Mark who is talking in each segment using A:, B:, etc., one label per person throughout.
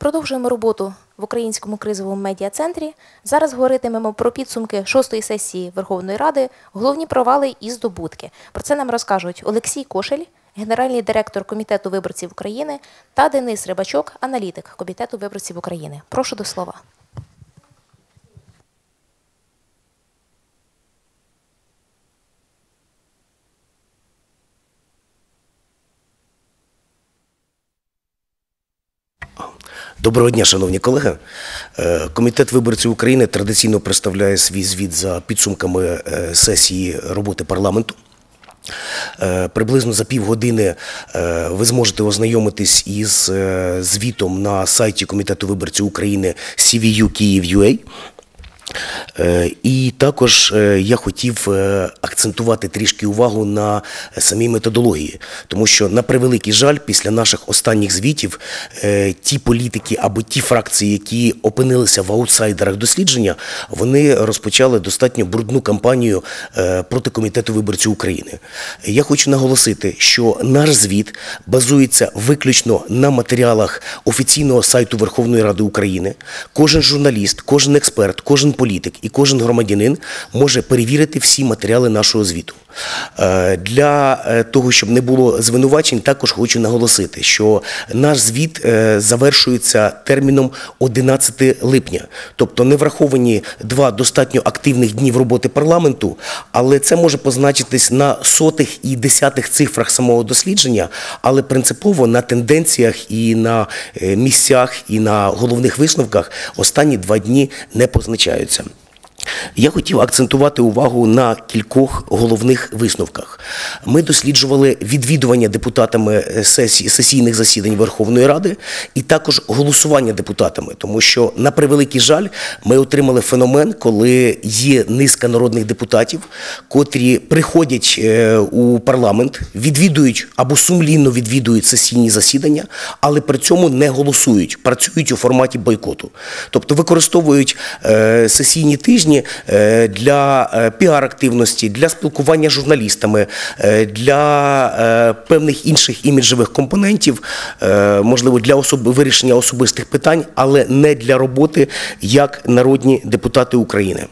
A: Продовжуємо роботу в українському кризовому медіа-центрі. Зараз говоритимемо про підсумки шостої сесії Верховної Ради, головні провали і здобутки. Про це нам розкажуть Олексій Кошель, генеральний директор Комітету виборців України, та Денис Рибачок, аналітик Комітету виборців України. Прошу до слова.
B: Доброго дня, шановні колеги. Е, Комітет виборців України традиційно представляє свій звіт за підсумками е, сесії роботи парламенту. Е, Приблизно за півгодини ви зможете ознайомитись із звітом на сайті Комітету виборців України CVU Kyiv.ua. Е, І також е, я хотів е, акцентувати трішки увагу на самій методології, тому що на превеликий жаль, після наших останніх звітів ті політики або ті фракції, які опинилися в аутсайдерах дослідження, вони розпочали достатньо брудну кампанію проти комітету виборців України. Я хочу наголосити, що наш звіт базується виключно на матеріалах офіційного сайту Верховної Ради України. Кожен журналіст, кожен експерт, кожен політик і кожен громадянин може перевірити всі матеріали нашого звіту. Е, Для е, того, щоб не було звинувачень, також хочу наголосити, що наш звіт е, завершується терміном 11 липня, тобто не враховані два достатньо активних днів роботи парламенту, але це може позначитись на сотих і десятих цифрах самого дослідження, але принципово на тенденціях і на місцях, і на головних висновках останні два дні не позначаються. Я хотів акцентувати увагу на кількох головних висновках. Ми досліджували відвідування депутатами сесій, сесійних засідань Верховної Ради і також голосування депутатами, тому що, на превеликий жаль, ми отримали феномен, коли є низка народних депутатів, котрі приходять е, у парламент, відвідують або сумлінно відвідують сесійні засідання, але при цьому не голосують, працюють у форматі бойкоту. Тобто використовують е, сесійні тижні е, для е, піар-активності, для спілкування з журналістами, е, для певних інших іміджевих компонентів, можливо, для особ... вирішення особистих питань, але не для роботи як народні депутати України.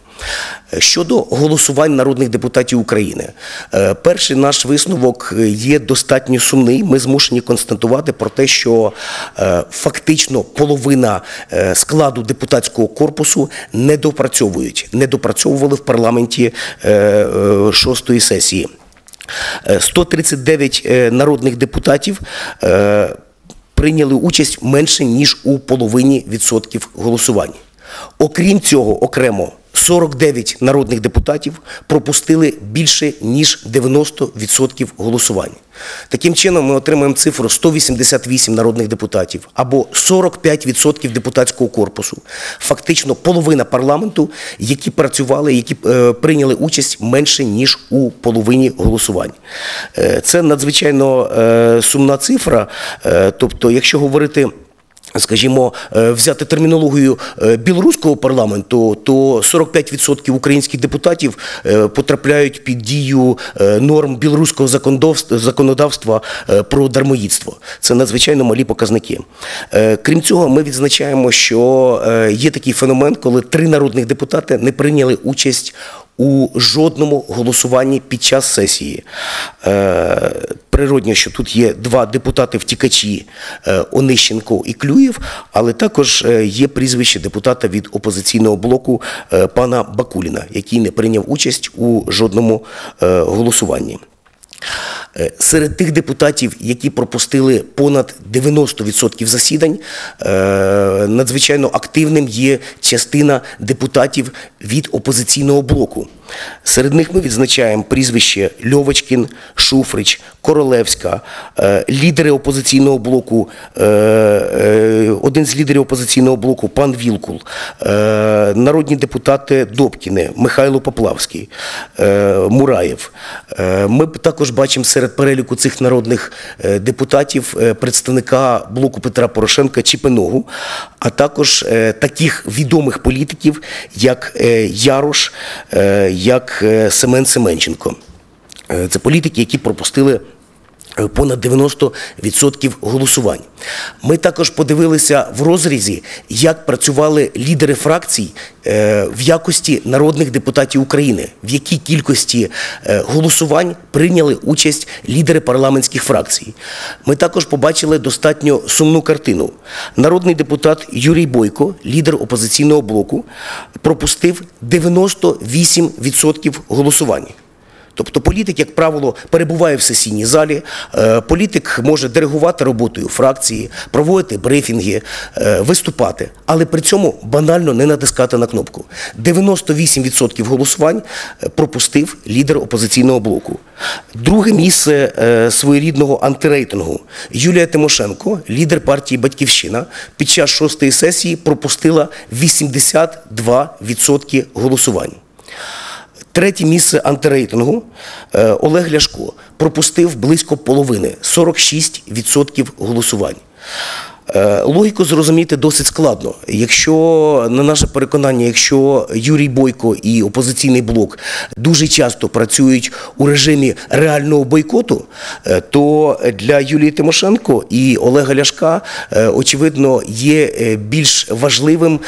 B: Щодо голосувань народних депутатів України, Е, перший наш висновок є достатньо сумний. Ми змушені констатувати про те, що е, фактично половина е, складу депутатського корпусу не допрацьовують, не допрацьовували в парламенті е, е, шостої сесії. Е, 139 е, народних депутатів. е, Прийняли участь менше ніж у половині відсотків голосувань. Окрім цього, окремо 49 народних депутатів пропустили більше ніж 90% голосувань. Таким чином, ми отримаємо цифру 188 народних депутатів або 45% депутатського корпусу. Фактично половина парламенту, які працювали, які е, прийняли участь менше ніж у половині голосувань. Е, це надзвичайно е, сумна цифра. Тобто, якщо говорити скажімо, е, взяти термінологію е, білоруського парламенту, то 45% українських депутатів е, потрапляють під дію норм білоруського законодавства- про дармоїдство. Це надзвичайно малі показники. Крім цього, ми відзначаємо, що є такий феномен, коли три народних депутати не прийняли участь у жодному голосуванні під час сесії. Природньо, що тут є два депутати-втікачі е, Онищенко і Клюєв, але також е, є прізвище депутата від опозиційного блоку е, пана Бакуліна, який не прийняв участь у жодному голосуванні. Серед тих депутатів, які пропустили понад 90% засідань, надзвичайно активним є частина депутатів від опозиційного блоку. Серед них ми відзначаємо прізвище Льовочкін, Шуфрич, Королевська, е, лідери опозиційного блоку, е, е, один з лідерів опозиційного блоку пан Вілкул, народні депутати Добкіни, Михайло Поплавський, Мураєв. Ми також бачимо серед переліку цих народних депутатів представника блоку Петра Порошенка Чіпеногу, а також таких відомих політиків, як Ярош, як е, Семен Семенченко. Е, Це політики, які пропустили понад 90% голосувань. Ми також подивилися в розрізі, як працювали лідери фракцій е, в якості народних депутатів України, в якій кількості е, голосувань прийняли участь лідери парламентських фракцій. Ми також побачили достатньо сумну картину. Народний депутат Юрій Бойко, лідер опозиційного блоку, пропустив 98% голосувань. Тобто політик, як правило, перебуває в сесійній залі, е, політик може диригувати роботою фракції, проводити брифінги, е, виступати, але при цьому банально не натискати на кнопку. 98% голосувань е, пропустив лідер опозиційного блоку. Друге місце своєрідного антирейтингу Юлія Тимошенко, лідер партії Батьківщина, під час шостої сесії пропустила 82% голосувань. Третє місце антирейтингу е, Олег Ляшко пропустив близько половини 46% голосувань. Е, Логіку зрозуміти досить складно. Якщо, на наше переконання, якщо Юрій Бойко і опозиційний блок дуже часто працюють у режимі реального бойкоту, е, то для Юлії Тимошенко і Олега Ляшка, очевидно, є більш важливим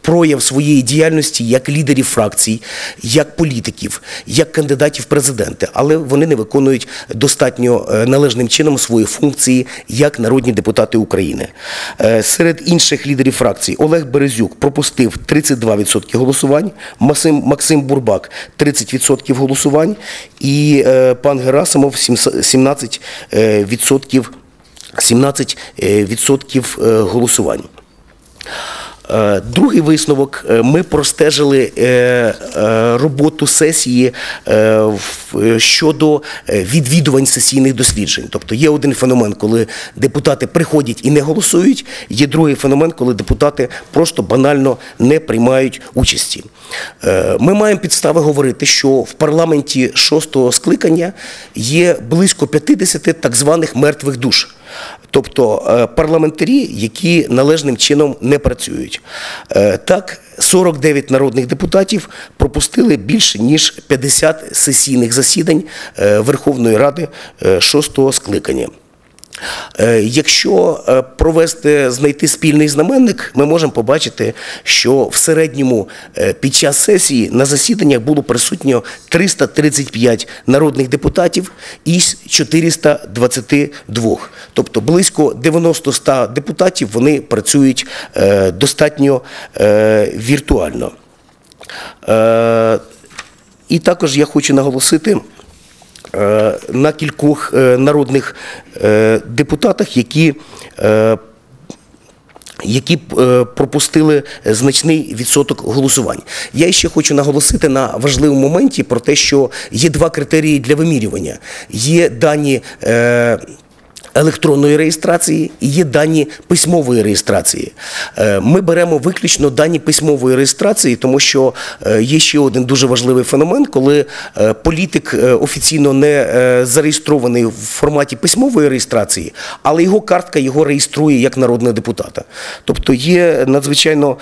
B: прояв своєї діяльності як лідерів фракцій, як політиків, як кандидатів в президенти, але вони не виконують достатньо е, належним чином свої функції як народні депутати України. Е, Серед інших лідерів фракцій Олег Березюк пропустив 32% голосувань, Максим, Бурбак 30% голосувань і е, пан Герасимов 17%, е, 17% е, відсотків е, голосувань. Е, Другий висновок. Е, Ми простежили е, роботу сесії щодо відвідувань сесійних досліджень. Тобто є один феномен, коли депутати приходять і не голосують, є другий феномен, коли депутати просто банально не приймають участі. Ми маємо підстави говорити, що в парламенті шостого скликання є близько 50 так званих мертвих душ. Тобто е, парламентарі, які належним чином не працюють. Е, Так, 49 народних депутатів пропустили більше ніж 50 сесійних засідань е, Верховної Ради шостого скликання. Е, Якщо е, провести, знайти спільний знаменник, ми можемо побачити, що в середньому е, під час сесії на засіданнях було присутньо 335 народних депутатів із 422. Тобто близько 90-100 депутатів вони працюють достатньо віртуально. І також я хочу наголосити на кількох е, народних е, депутатах, які е, які е, пропустили значний відсоток голосувань. Я ще хочу наголосити на важливому моменті про те, що є два критерії для вимірювання. Є дані. Е, Електронної реєстрації і є дані письмової реєстрації. Е, Ми беремо виключно дані письмової реєстрації, тому що е, є ще один дуже важливий феномен, коли е, політик офіційно не зареєстрований в форматі письмової реєстрації, але його картка його реєструє як народного депутата. Тобто є надзвичайно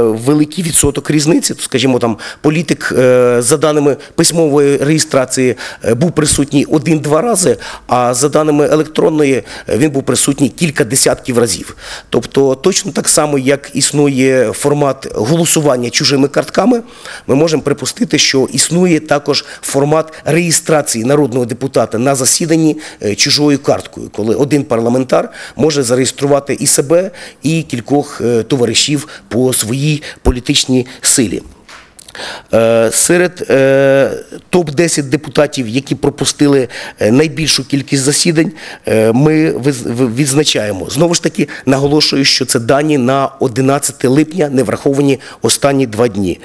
B: великий відсоток різниці. Скажімо, там політик за даними письмової реєстрації був присутній один-два рази, а за даними електронної е, він був присутній кілька десятків разів. Тобто, точно так само, як існує формат голосування чужими картками, ми можемо припустити, що існує також формат реєстрації народного депутата на засіданні е, чужою карткою, коли один парламентар може зареєструвати і себе, і кількох е, товаришів по своїй політичній силі. Е, Серед е, топ-10 депутатів, які пропустили е, найбільшу кількість засідань, ми відзначаємо. Знову ж таки, наголошую, що це дані на 11 липня, не враховані останні два дні.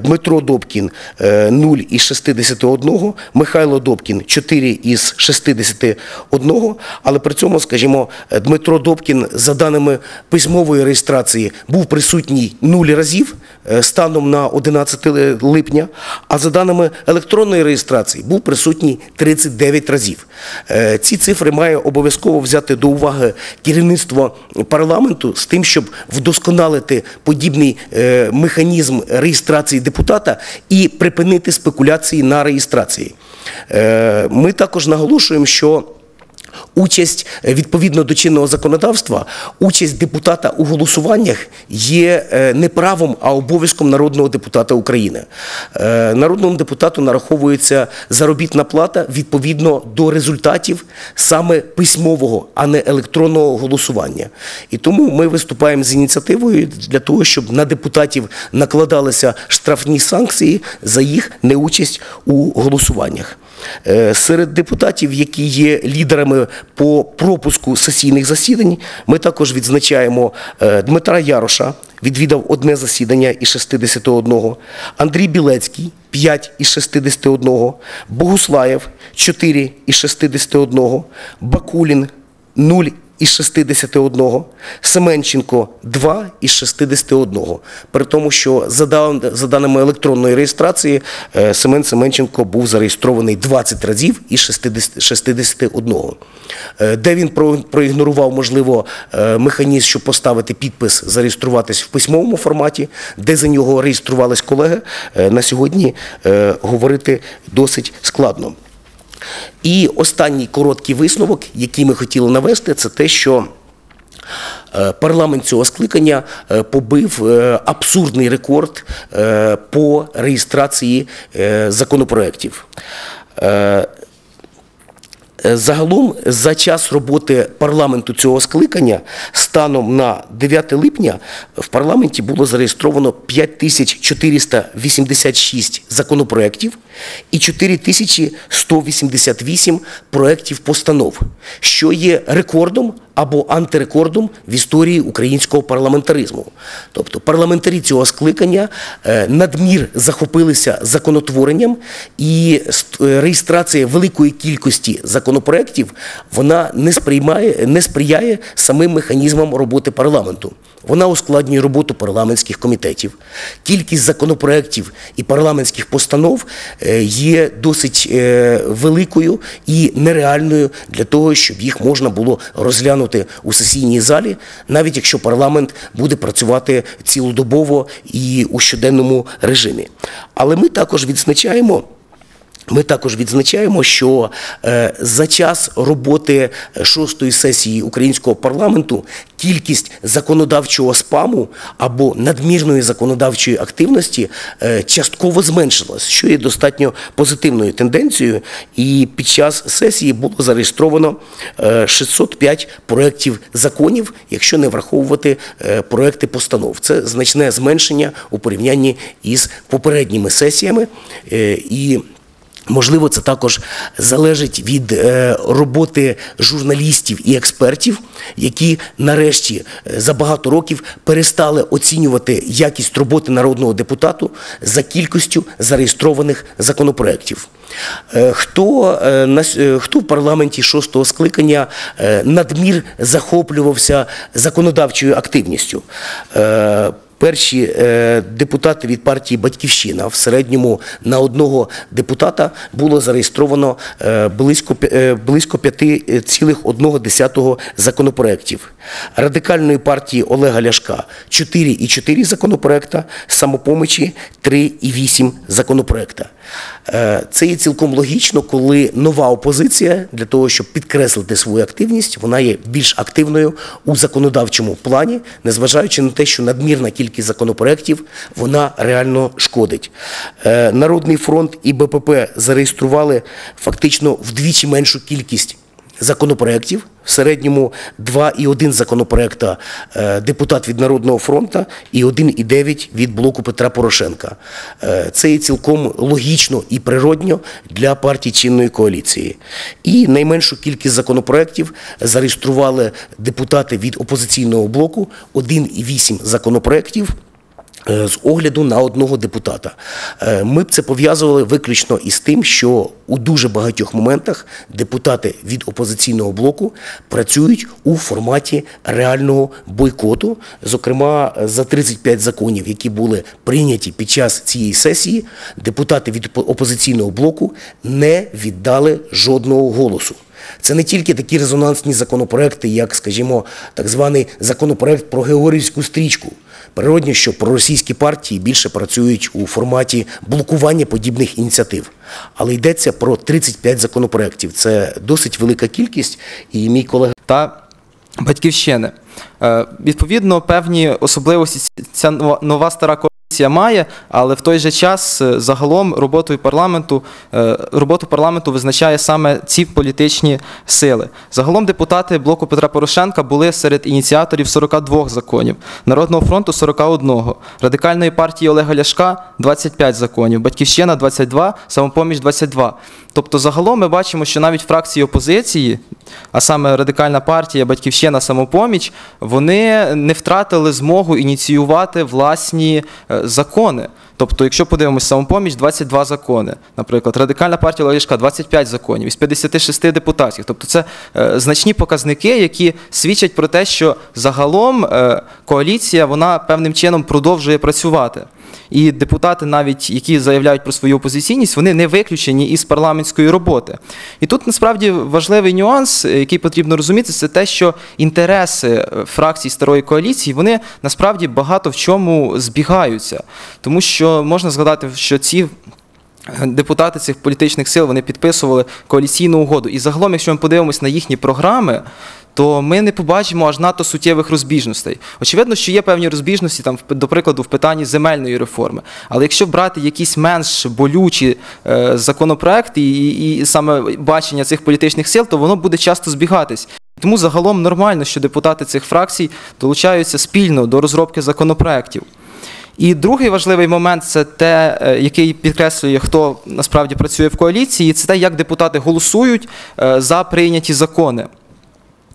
B: Дмитро Добкін е, 0 із 61, Михайло Добкін 4 із 61, але при цьому, скажімо, Дмитро Добкін, за даними письмової реєстрації, був присутній 0 разів станом на 11 липня, а за даними електронної реєстрації був присутній 39 разів. Е, Ці цифри має обов'язково взяти до уваги керівництво парламенту з тим, щоб вдосконалити подібний е, механізм реєстрації депутата і припинити спекуляції на реєстрації. Е, Ми також наголошуємо, що Участь е, відповідно до чинного законодавства, участь депутата у голосуваннях є е, не правом, а обов'язком народного депутата України. Е, Народному депутату нараховується заробітна плата відповідно до результатів саме письмового, а не електронного голосування. І тому ми виступаємо з ініціативою для того, щоб на депутатів накладалися штрафні санкції за їх неучасть у голосуваннях. Е, Серед депутатів, які є лідерами по пропуску сесійних засідань, ми також відзначаємо е, Дмитра Яроша, відвідав одне засідання із 61, Андрій Білецький 5 із 61, Богуслаєв 4 із 61, Бакулін 0 із 61, Семенченко 2 із 61. При тому, що за, дан- за даними електронної реєстрації е, Семен Семенченко був зареєстрований 20 разів із 60 61. Е, Де він про- проігнорував, можливо, е, механізм, щоб поставити підпис, зареєструватись в письмовому форматі, де за нього реєструвались колеги, на сьогодні говорити досить складно. І останній короткий висновок, який ми хотіли навести, це те, що е, парламент цього скликання е, побив е, абсурдний рекорд по реєстрації законопроєктів. Е, Загалом за час роботи парламенту цього скликання станом на 9 липня в парламенті було зареєстровано 5486 законопроєктів і 4188 проєктів постанов, що є рекордом або антирекордом в історії українського парламентаризму. Тобто парламентарі цього скликання е, надмір захопилися законотворенням, і е, реєстрація великої кількості законопроєктів вона не сприймає, не сприяє самим механізмам роботи парламенту. Вона ускладнює роботу парламентських комітетів. Кількість законопроєктів і парламентських постанов е, є досить е, великою і нереальною для того, щоб їх можна було розглянути у сесійній залі, навіть якщо парламент буде працювати цілодобово і у щоденному режимі. Але ми також відзначаємо. Ми також відзначаємо, що е, за час роботи шостої сесії українського парламенту кількість законодавчого спаму або надмірної законодавчої активності е, частково зменшилась, що є достатньо позитивною тенденцією. І під час сесії було зареєстровано е, 605 проєктів законів, якщо не враховувати е, проекти постанов. Це значне зменшення у порівнянні із попередніми сесіями. Е, І Можливо, це також залежить від е, роботи журналістів і експертів, які нарешті е, за багато років перестали оцінювати якість роботи народного депутату за кількістю зареєстрованих законопроєктів. Е, Хто, хто в парламенті шостого скликання надмір захоплювався законодавчою активністю? Е, Перші е, депутати від партії Батьківщина в середньому на одного депутата було зареєстровано е, близько, е, близько 5,1 законопроєктів. Радикальної партії Олега Ляшка 4,4 законопроекта, самопомочі 3,8 законопроекта. Е, Це є цілком логічно, коли нова опозиція для того, щоб підкреслити свою активність, вона є більш активною у законодавчому плані, незважаючи на те, що надмірна кількість законопроєктів вона реально шкодить. Е, Народний фронт і БПП зареєстрували фактично вдвічі меншу кількість законопроєктів. В середньому 2,1 законопроекта е, депутат від Народного фронту і 1,9 від блоку Петра Порошенка. Е, Це є цілком логічно і природньо для партій чинної коаліції. І найменшу кількість законопроєктів зареєстрували депутати від опозиційного блоку 1,8 законопроєктів з огляду на одного депутата. Е, Ми б це пов'язували виключно із тим, що у дуже багатьох моментах депутати від опозиційного блоку працюють у форматі реального бойкоту. Зокрема, за 35 законів, які були прийняті під час цієї сесії, депутати від опозиційного блоку не віддали жодного голосу. Це не тільки такі резонансні законопроекти, як, скажімо, так званий законопроект про Георгіївську стрічку. Природньо, що проросійські партії більше працюють у форматі блокування подібних ініціатив. Але йдеться про 35 законопроєктів. Це досить велика кількість, і мій колега
C: та батьківщини. Е, Відповідно, певні особливості ця нова стара коаліція має, але в той же час е, загалом роботою парламенту е, роботу парламенту визначає саме ці політичні сили. Загалом депутати блоку Петра Порошенка були серед ініціаторів 42 законів, Народного фронту 41, радикальної партії Олега Ляшка 25 законів, Батьківщина 22, самопоміч 22. Тобто, загалом ми бачимо, що навіть фракції опозиції, а саме радикальна партія, батьківщина, самопоміч, вони не втратили змогу ініціювати власні е, закони. Тобто, якщо подивимось, самопоміч 22 закони, наприклад, радикальна партія Олешка 25 законів із 56 депутатів. Тобто, це е, значні показники, які свідчать про те, що загалом е, коаліція вона певним чином продовжує працювати. І депутати, навіть які заявляють про свою опозиційність, вони не виключені із парламентської роботи. І тут насправді важливий нюанс, е, який потрібно розуміти, це те, що інтереси е, фракцій старої коаліції вони насправді багато в чому збігаються, тому що можна згадати, що ці. е, Депутати цих політичних сил вони підписували коаліційну угоду. І загалом, якщо ми подивимось на їхні програми, то ми не побачимо аж надто суттєвих розбіжностей. Очевидно, що є певні розбіжності, там, до прикладу, в питанні земельної реформи. Але якщо брати якісь менш болючі е, законопроекти і, і, саме бачення цих політичних сил, то воно буде часто збігатись. Тому загалом нормально, що депутати цих фракцій долучаються спільно до розробки законопроєктів. І другий важливий момент це те, е, який підкреслює, хто насправді працює в коаліції, це те, як депутати голосують е, за прийняті закони.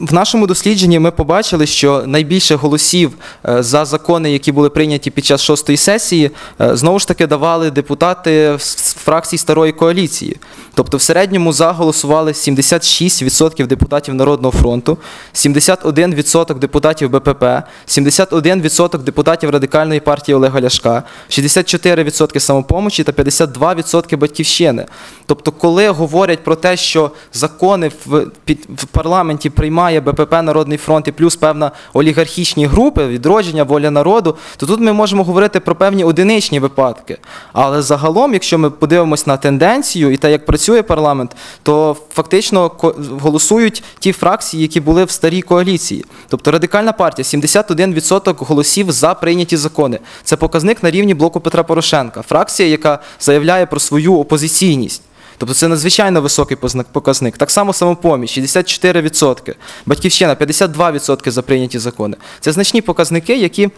C: В нашому дослідженні ми побачили, що найбільше голосів е, за закони, які були прийняті під час шостої сесії, е, знову ж таки давали депутати з фракцій старої коаліції. Тобто, в середньому за голосували 76% депутатів Народного фронту, 71% депутатів БПП, 71% депутатів Радикальної партії Олега Ляшка, 64% самопомочі та 52% батьківщини. Тобто, коли говорять про те, що закони в парламенті приймає БПП Народний фронт і плюс певна олігархічні групи, відродження, воля народу, то тут ми можемо говорити про певні одиничні випадки. Але загалом, якщо ми подивимось на тенденцію і те, як працює парламент, то фактично голосують ті фракції, які були в старій коаліції. Тобто радикальна партія 71% голосів за прийняті закони. Це показник на рівні блоку Петра Порошенка. Фракція, яка заявляє про свою опозиційність. Тобто це надзвичайно високий показник. Так само самопоміч 64%, батьківщина 52% за прийняті закони. Це значні показники, які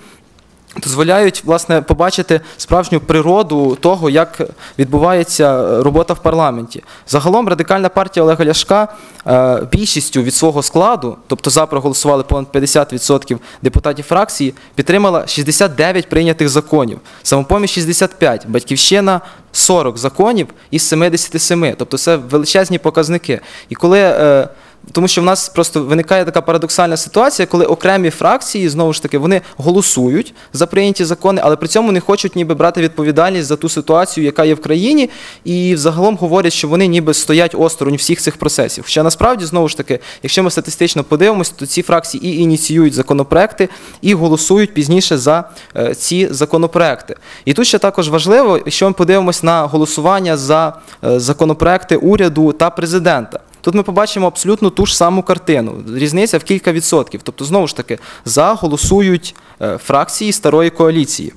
C: дозволяють власне побачити справжню природу того, як відбувається робота в парламенті. Загалом радикальна партія Олега Ляшка е, більшістю від свого складу, тобто за проголосували понад 50% депутатів фракції, підтримала 69 прийнятих законів. Самопоміч 65, батьківщина 40 законів із 77. Тобто це величезні показники. І коли е, тому що в нас просто виникає така парадоксальна ситуація, коли окремі фракції знову ж таки вони голосують за прийняті закони, але при цьому не хочуть ніби брати відповідальність за ту ситуацію, яка є в країні, і взагалом говорять, що вони ніби стоять осторонь всіх цих процесів. Хоча насправді знову ж таки, якщо ми статистично подивимося, то ці фракції і ініціюють законопроекти, і голосують пізніше за е, ці законопроекти. І тут ще також важливо, якщо ми подивимось на голосування за е, законопроекти уряду та президента. Тут ми побачимо абсолютно ту ж саму картину. Різниця в кілька відсотків. Тобто, знову ж таки, за голосують е, фракції старої коаліції.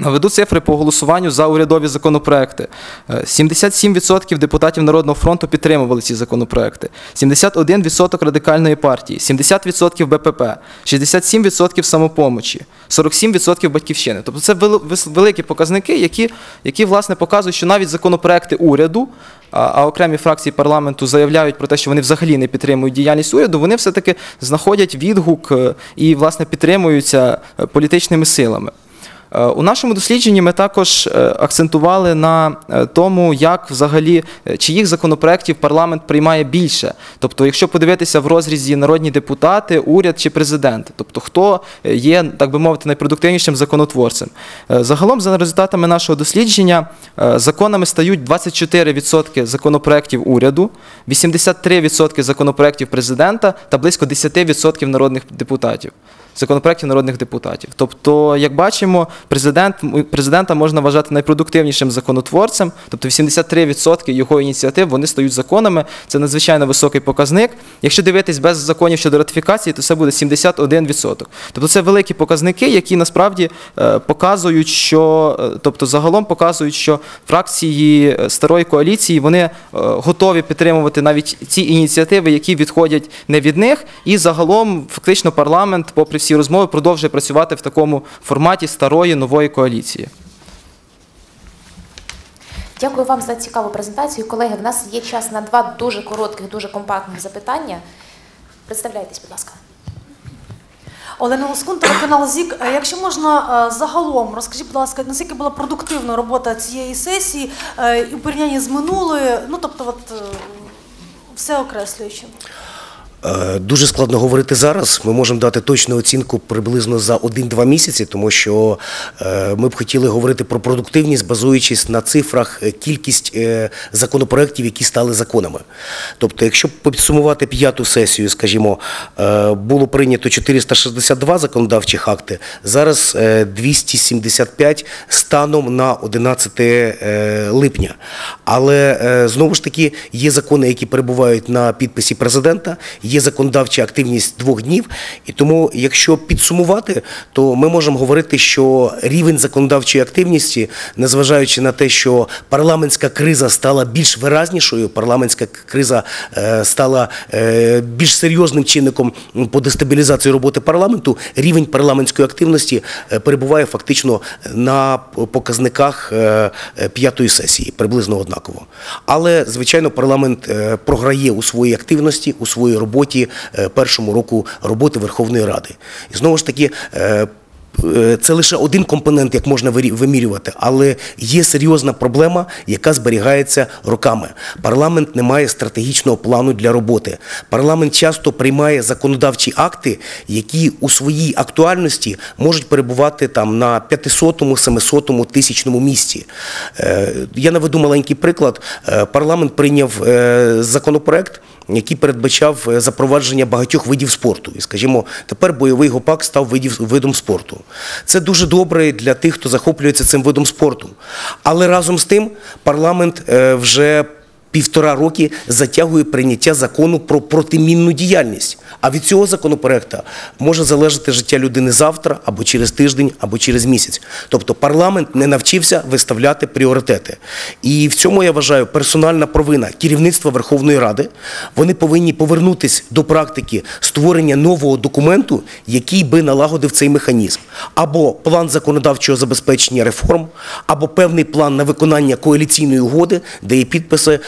C: Наведу цифри по голосуванню за урядові законопроекти. Е, 77% депутатів Народного фронту підтримували ці законопроекти, 71% радикальної партії, 70% БПП, 67% самопомочі, 47% батьківщини. Тобто це вели- великі показники, які, які власне показують, що навіть законопроекти уряду, а, окремі фракції парламенту заявляють про те, що вони взагалі не підтримують діяльність уряду, вони все-таки знаходять відгук е, і власне підтримуються е, політичними силами. Е, У нашому дослідженні ми також е, акцентували на е, тому, як взагалі чиїх законопроєктів парламент приймає більше. Тобто, якщо подивитися в розрізі народні депутати, уряд чи президент, тобто хто є, так би мовити, найпродуктивнішим законотворцем. Загалом, за результатами нашого дослідження, законами стають 24% законопроєктів уряду, 83% законопроєктів президента та близько 10% народних депутатів законопроєктів народних депутатів. Тобто, як бачимо, президент, президента можна вважати найпродуктивнішим законотворцем, тобто 83% його ініціатив вони стають законами. Це надзвичайно високий показник. Якщо дивитись без законів щодо ратифікації, то це буде 71%. Тобто це великі показники, які насправді е, показують, що е, тобто загалом показують, що фракції е, старої коаліції вони готові підтримувати навіть ці ініціативи, які відходять не від них, і загалом фактично парламент, попри всі розмови, продовжує працювати в такому форматі старої нової коаліції.
A: Дякую вам за цікаву презентацію. Колеги, в нас є час на два дуже коротких, дуже компактних запитання. Представляйтесь, будь ласка.
D: Олена Лоскун, телеканал ЗІК. Е, Якщо можна е, загалом, розкажіть, будь ласка, наскільки була продуктивна робота цієї сесії е, і у порівнянні з минулою, ну тобто, от все окреслюючи.
B: Е, Дуже складно говорити зараз. Ми можемо дати точну оцінку приблизно за 1-2 місяці, тому що е, ми б хотіли говорити про продуктивність, базуючись на цифрах е, кількість законопроєктів, які стали законами. Тобто, якщо підсумувати п'яту сесію, скажімо, було прийнято 462 законодавчих акти, зараз е, 275 станом на 11 е, липня. Але знову ж таки є закони, які перебувають на підписі президента, є законодавча активність двох днів. І тому, якщо підсумувати, то ми можемо говорити, що рівень законодавчої активності, незважаючи на те, що парламентська криза стала більш виразнішою, парламентська криза е, стала е, більш серйозним чинником по дестабілізації роботи парламенту, рівень парламентської активності е, перебуває фактично на показниках п'ятої сесії, приблизно однаково. Але, звичайно, парламент програє у своїй активності, у своїй роботі е, першому року роботи Верховної Ради. І знову ж таки. е, Е, Це лише один компонент, як можна вимірювати, але є серйозна проблема, яка зберігається роками. Парламент не має стратегічного плану для роботи. Парламент часто приймає законодавчі акти, які у своїй актуальності можуть перебувати там на 500-му, 700-му, тисячному місці. Я наведу маленький приклад. Парламент прийняв законопроект який передбачав е, запровадження багатьох видів спорту. І, скажімо, тепер бойовий гопак став видів, видом спорту. Це дуже добре для тих, хто захоплюється цим видом спорту. Але разом з тим парламент е, вже півтора роки затягує прийняття закону про протимінну діяльність. А від цього законопроекту може залежати життя людини завтра, або через тиждень, або через місяць. Тобто парламент не навчився виставляти пріоритети. І в цьому я вважаю персональна провина керівництва Верховної Ради. Вони повинні повернутися до практики створення нового документу, який би налагодив цей механізм. Або план законодавчого забезпечення реформ, або певний план на виконання коаліційної угоди, де є підписи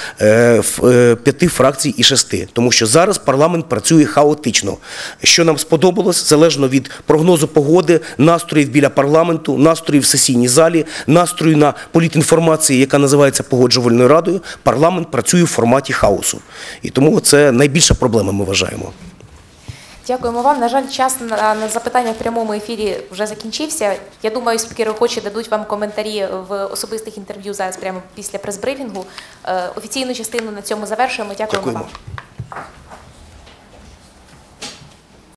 B: п'яти фракцій і шести. Тому що зараз парламент працює хаотично. Що нам сподобалось, залежно від прогнозу погоди, настроїв біля парламенту, настроїв в сесійній залі, настрою на політінформації, яка називається погоджувальною радою, парламент працює в форматі хаосу. І тому це найбільша проблема, ми вважаємо.
A: Дякуємо вам. На жаль, час на, на запитання в прямому ефірі вже закінчився. Я думаю, спікери охочі дадуть вам коментарі в особистих інтерв'ю зараз, прямо після прес-брифінгу. Е, Офіційну частину на цьому завершуємо. Дякуємо,
B: Дякуємо.
A: вам.